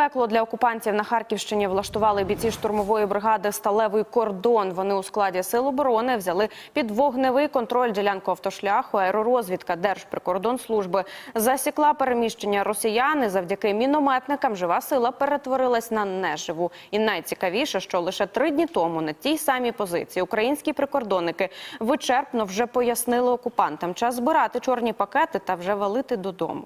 Пекло для окупантів на Харківщині влаштували бійці штурмової бригади Сталевий кордон. Вони у складі сил оборони взяли під вогневий контроль ділянку автошляху. Аеророзвідка Держприкордонслужби засікла переміщення росіян. І Завдяки мінометникам жива сила перетворилась на неживу. І найцікавіше, що лише три дні тому на тій самій позиції українські прикордонники вичерпно вже пояснили окупантам час збирати чорні пакети та вже валити додому.